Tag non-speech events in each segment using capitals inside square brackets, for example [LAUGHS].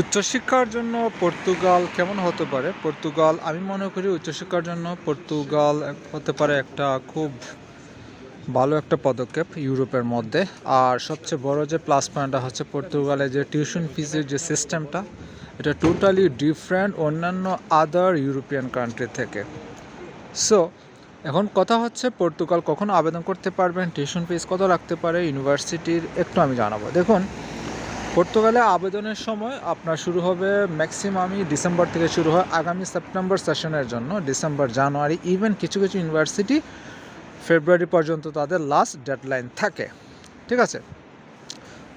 উচ্চশিক্ষার জন্য পর্তুগাল কেমন হতে পারে? পর্তুগাল, আমি মনে করি উচ্চশিক্ষার জন্য পর্তুগাল হতে পারে একটা খুব ভালো একটা পদক্ষেপ ইউরোপের মধ্যে। আর সবচেয়ে বড় যে প্লাস পয়েন্টটা হচ্ছে পর্তুগালের যে টিউশন ফিজের যে সিস্টেমটা এটা টোটালি ডিফারেন্ট অন্যান্য আদার ইউরোপিয়ান কান্ট্রি থেকে। সো এখন কথা হচ্ছে পর্তুগাল কখন আবেদন করতে পারবেন টিউশন ফিজ কত লাগতে পারে ইউনিভার্সিটির একটু আমি জানাব। দেখুন পর্তুগালে আবেদনের সময় আপনার শুরু হবে ম্যাক্সিমামই ডিসেম্বর থেকে শুরু হয় আগামী সেপ্টেম্বর সেশনের জন্য। ডিসেম্বর জানুয়ারি ইভেন কিছু কিছু ইউনিভার্সিটি ফেব্রুয়ারি পর্যন্ত তাদের লাস্ট ডেডলাইন থাকে। ঠিক আছে?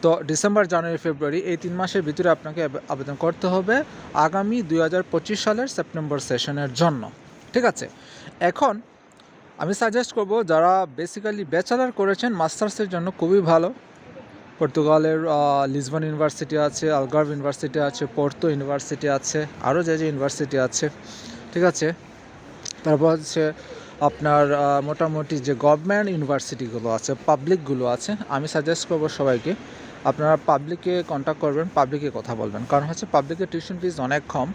তো ডিসেম্বর জানুয়ারি ফেব্রুয়ারি এই তিন মাসের ভিতরে আপনাকে আবেদন করতে হবে আগামী দুই হাজার পঁচিশ সালের সেপ্টেম্বর সেশনের জন্য। ঠিক আছে? এখন আমি সাজেস্ট করব যারা বেসিক্যালি ব্যাচেলার করেছেন মাস্টার্সের জন্য খুবই ভালো। পর্তুগালের লিসবন ইউনিভার্সিটি আছে, আলগার্ভ ইউনিভার্সিটি আছে, পোর্তো ইউনিভার্সিটি আছে, আরও যে যে ইউনিভার্সিটি আছে, ঠিক আছে? তারপর হচ্ছে আপনার মোটামুটি যে গভর্নমেন্ট ইউনিভার্সিটিগুলো আছে, পাবলিকগুলো আছে, আমি সাজেস্ট করব সবাইকে, আপনারা পাবলিকে কন্ট্যাক্ট করবেন পাবলিকে কথা বলবেন। কারণ হচ্ছে পাবলিকের টিউশন ফিজ অনেক কম।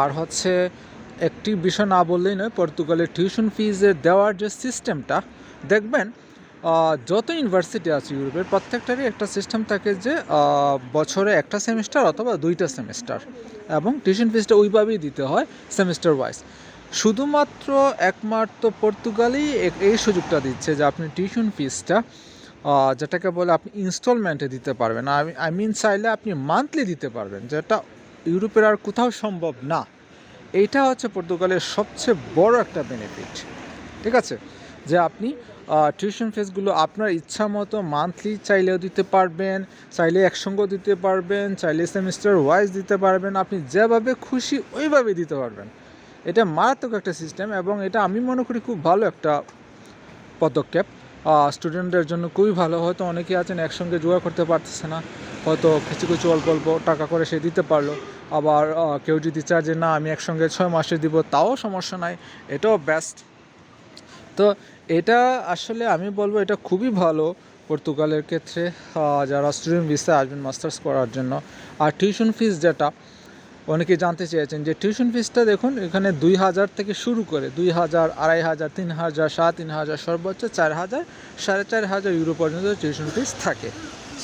আর হচ্ছে একটি বিষয় না বললেই নয় পর্তুগালের টিউশন ফিজের দেওয়ার যে সিস্টেমটা দেখবেন যত ইউনিভার্সিটি আছে ইউরোপের, প্রত্যেকটারই একটা সিস্টেম থাকে যে বছরে একটা সেমিস্টার অথবা দুইটা সেমিস্টার এবং টিউশন ফিজটা ওইভাবেই দিতে হয় সেমিস্টার ওয়াইজ শুধুমাত্র একমাত্র পর্তুগালেই এই সুযোগটা দিচ্ছে যে, আপনি টিউশন ফিজটা যেটাকে বলে আপনি ইনস্টলমেন্টে দিতে পারবেন। আমি আই মিন চাইলে আপনি মান্থলি দিতে পারবেন, যেটা ইউরোপের আর কোথাও সম্ভব না। এইটা হচ্ছে পর্তুগালের সবচেয়ে বড় একটা বেনিফিট ঠিক আছে? যে আপনি টিউশন ফিসগুলো আপনার ইচ্ছা মতো মান্থলি চাইলেও দিতে পারবেন, চাইলে একসঙ্গে দিতে পারবেন, চাইলে সেমিস্টার ওয়াইজ দিতে পারবেন। আপনি যেভাবে খুশি ওইভাবে দিতে পারবেন। এটা মারাত্মক একটা সিস্টেম এবং এটা আমি মনে করি খুব ভালো একটা পদক্ষেপ। স্টুডেন্টদের জন্য খুবই ভালো। হয়তো অনেকে আছেন একসঙ্গে জোগাড় করতে পারতেছে না। হয়তো কিছু কিছু অল্প অল্প টাকা করে সে দিতে পারল। আবার কেউ যদি চায় যে না, আমি একসঙ্গে ছয় মাসে দিব, তাও সমস্যা নাই। এটাও বেস্ট তো এটা আসলে আমি বলব এটা খুবই ভালো পর্তুগালের ক্ষেত্রে যারা স্টুডেন্ট ভিসা আসবেন মাস্টার্স করার জন্য। আর টিউশন ফিস যেটা, অনেকে জানতে চেয়েছেন যে টিউশন ফিসটা দেখুন, এখানে দুই হাজার থেকে শুরু করে দুই হাজার, আড়াই হাজার, তিন হাজার সাড়ে তিন হাজার, সর্বোচ্চ চার হাজার, সাড়ে চার হাজার ইউরো পর্যন্ত টিউশন ফিস থাকে।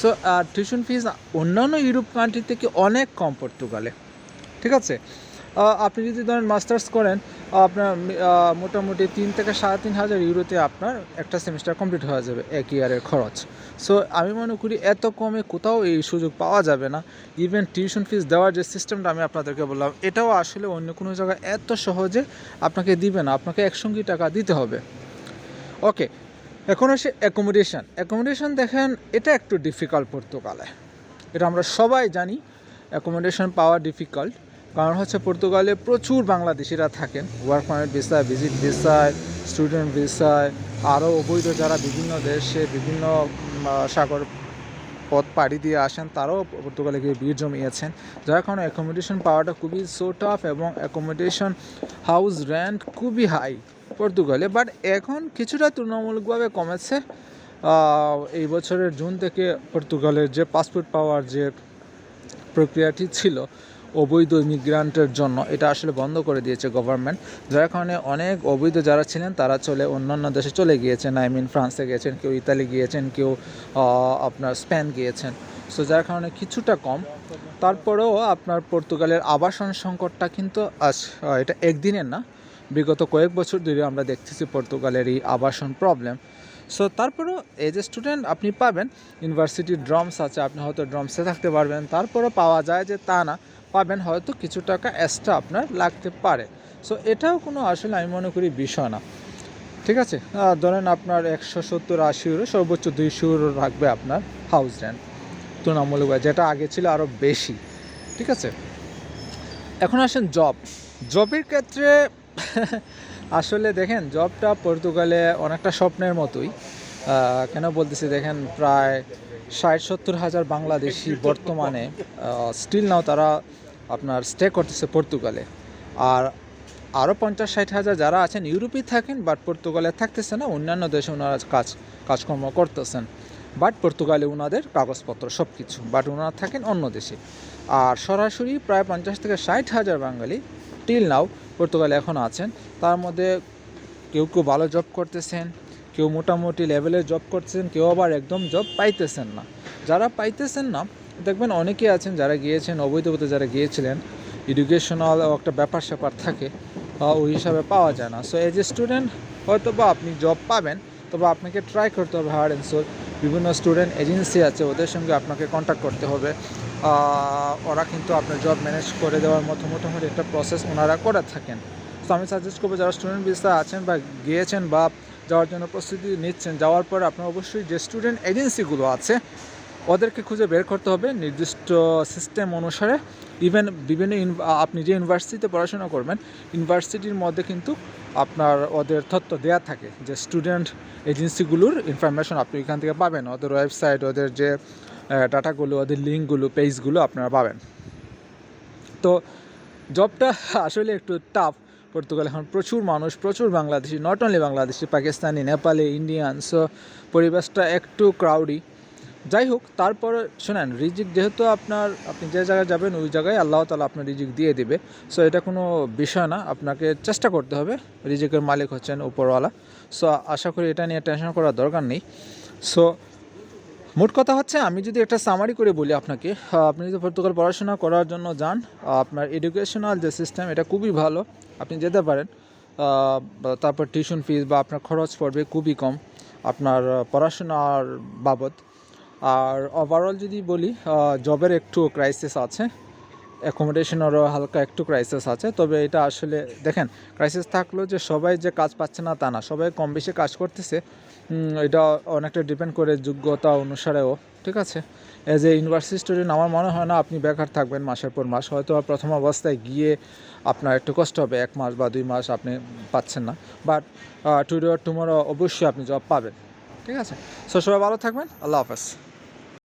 সো আর টিউশন ফিস অন্যান্য ইউরোপ কান্ট্রি থেকে অনেক কম পর্তুগালে। ঠিক আছে? আপনি যদি ধরেন মাস্টার্স করেন আপনার মোটামুটি তিন থেকে সাড়ে তিন হাজার ইউরোতে আপনার একটা সেমিস্টার কমপ্লিট হয়ে যাবে এক ইয়ারের খরচ। সো আমি মনে করি এত কমে কোথাও এই সুযোগ পাওয়া যাবে না। ইভেন টিউশন ফিস দেওয়ার যে সিস্টেমটা আমি আপনাদেরকে বললাম, এটাও আসলে অন্য কোনো জায়গায় এত সহজে আপনাকে দিবে না। আপনাকে একসঙ্গে টাকা দিতে হবে। ওকে এখন আসে অ্যাকোমোডেশন অ্যাকোমোডেশন দেখেন, এটা একটু ডিফিকাল্ট পর্তুগালে। এটা আমরা সবাই জানি অ্যাকোমোডেশন পাওয়া ডিফিকাল্ট কারণ হচ্ছে পর্তুগালে প্রচুর বাংলাদেশিরা থাকেন। ওয়ার্ক পারমিট ভিসায় ভিজিট ভিসায় স্টুডেন্ট ভিসায় আরও অবৈধ যারা বিভিন্ন দেশে বিভিন্ন সাগর পথ পাড়ি দিয়ে আসেন, তারাও পর্তুগালে গিয়ে ভিড় জমিয়েছেন। যার কারণে অ্যাকোমোডেশন পাওয়াটা খুবই সো টাফ এবং অ্যাকোমোডেশন হাউস র্যান্ট খুবই হাই পর্তুগালে। বাট এখন কিছুটা তুলনামূলকভাবে কমেছে। এই বছরের জুন থেকে পর্তুগালের যে পাসপোর্ট পাওয়ার যে প্রক্রিয়াটি ছিল অবৈধ ইমিগ্রান্টের জন্য। এটা আসলে বন্ধ করে দিয়েছে গভর্নমেন্ট যার কারণে অনেক অবৈধ যারা ছিলেন, তারা চলে অন্যান্য দেশে চলে গিয়েছেন। আই মিন ফ্রান্সে গিয়েছেন, কেউ ইতালি গিয়েছেন, কেউ আপনার স্পেন গিয়েছেন। সো যার কারণে কিছুটা কম। তারপরেও আপনার পর্তুগালের আবাসন সংকটটা কিন্তু আজ এটা একদিনের না। বিগত কয়েক বছর ধরে আমরা দেখতেছি পর্তুগালের এই আবাসন প্রবলেম সো তারপরেও এজ এ স্টুডেন্ট আপনি পাবেন ইউনিভার্সিটির ড্রমস আছে, আপনি হয়তো ড্রমসে থাকতে পারবেন। তারপরেও পাওয়া যায় যে তা না। পাবেন হয়তো কিছু টাকা এক্সট্রা আপনার লাগতে পারে। সো এটাও কোনো আসলে আমি মনে করি বিষয় না। ঠিক আছে? ধরেন আপনার একশো সত্তর আশি ইউরো সর্বোচ্চ দুইশো ইউরো রাখবে আপনার হাউস রেন্ট তুলনামূলকভাবে যেটা আগে ছিল আরও বেশি। ঠিক আছে? এখন আসেন জব জবের ক্ষেত্রে [LAUGHS] আসলে দেখেন জবটা পর্তুগালে অনেকটা স্বপ্নের মতোই। কেন বলতেছি? দেখেন, প্রায় ষাট সত্তর হাজার বাংলাদেশি বর্তমানে স্টিল নাও তারা আপনার স্টে করতেছে পর্তুগালে। আর আরও পঞ্চাশ ষাট হাজার যারা আছেন, ইউরোপেই থাকেন বাট পর্তুগালে থাকতেছে না, অন্যান্য দেশে ওনারা কাজ, কাজকর্ম করতেছেন। বাট পর্তুগালে ওনাদের কাগজপত্র সব কিছু বাট ওনারা থাকেন অন্য দেশে। আর সরাসরি প্রায় পঞ্চাশ থেকে ষাট হাজার বাঙালি টিল নাও পর্তুগালে এখন আছেন। তার মধ্যে কেউ কেউ ভালো জব করতেছেন, কেউ মোটামুটি লেভেলের জব করতেছেন, কেউ আবার একদম জব পাইতেছেন না। যারা পাইতেছেন না দেখবেন অনেকেই আছেন যারা গিয়েছেন অবৈধভাবে যারা গিয়েছিলেন এডুকেশনাল একটা ব্যাপার স্যাপার থাকে ওই হিসাবে পাওয়া যায় না। সো এজ এ স্টুডেন্ট হয়তো বা আপনি জব পাবেন, তবে আপনাকে ট্রাই করতে হবে হার্ড অ্যান্ড সোল বিভিন্ন স্টুডেন্ট এজেন্সি আছে, ওদের সঙ্গে আপনাকে কন্ট্যাক্ট করতে হবে। ওরা কিন্তু আপনার জব ম্যানেজ করে দেওয়ার মতো, মোটামুটি একটা প্রসেস ওনারা করে থাকেন। তো আমি সাজেস্ট করব, যারা স্টুডেন্ট ভিসা আছেন বা গিয়েছেন বা যাওয়ার জন্য প্রস্তুতি নিচ্ছেন, যাওয়ার পর আপনার অবশ্যই যে স্টুডেন্ট এজেন্সিগুলো আছে ওদেরকে খুঁজে বের করতে হবে নির্দিষ্ট সিস্টেম অনুসারে। ইভেন বিভিন্ন আপনি যে ইউনিভার্সিটিতে পড়াশোনা করবেন ইউনিভার্সিটির মধ্যে কিন্তু আপনার ওদের তথ্য দেওয়া থাকে যে স্টুডেন্ট এজেন্সিগুলোর ইনফরমেশন আপনি এখান থেকে পাবেন। ওদের ওয়েবসাইট ওদের যে ডাটাগুলো, ওদের লিঙ্কগুলো পেজগুলো আপনারা পাবেন। তো জবটা আসলে একটু টাফ পর্তুগাল এখন প্রচুর মানুষ, প্রচুর Bangladeshi not only Bangladeshi, Pakistani, Nepali Indian so পরিবেশটা একটু ক্রাউডি যাই হোক, তারপরে শোনেন, রিজিক যেহেতু আপনার, আপনি যে জায়গায় যাবেন, ওই জায়গায় আল্লাহ তালা আপনার রিজিক দিয়ে দিবে। সো এটা কোনো বিষয় না, আপনাকে চেষ্টা করতে হবে। রিজিকের মালিক হচ্ছেন উপরওয়ালা। সো আশা করি এটা নিয়ে টেনশন করার দরকার নেই। সো মোট কথা হচ্ছে, আমি যদি একটা সামারি করে বলি আপনাকে আপনি যদি পর্তুগাল পড়াশোনা করার জন্য যান, আপনার এডুকেশনাল যে সিস্টেম এটা খুবই ভালো। আপনি যেতে পারেন তারপর টিউশন ফিস বা আপনার খরচ পড়বে খুবই কম। আপনার পড়াশোনার বাবদ। আর ওভারঅল যদি বলি জবের একটু ক্রাইসিস আছে অ্যাকোমোডেশনেরও হালকা একটু ক্রাইসিস আছে, তবে এটা আসলে দেখেন ক্রাইসিস থাকলেও যে সবাই যে কাজ পাচ্ছে না তা না, সবাই কম বেশি কাজ করতেছে এটা অনেকটা ডিপেন্ড করে যোগ্যতা অনুসারেও, ঠিক আছে? অ্যাজ এ ইউনিভার্সিটি স্টুডেন্ট আমার মনে হয় না আপনি বেকার থাকবেন মাসের পর মাস, হয়তো প্রথম অবস্থায় গিয়ে আপনার একটু কষ্ট হবে, এক মাস বা দুই মাস আপনি পাচ্ছেন না বাট টুডে টুমোরো অবশ্যই আপনি জব পাবেন, ঠিক আছে? সো সবাই ভালো থাকবেন, আল্লাহ হাফেজ।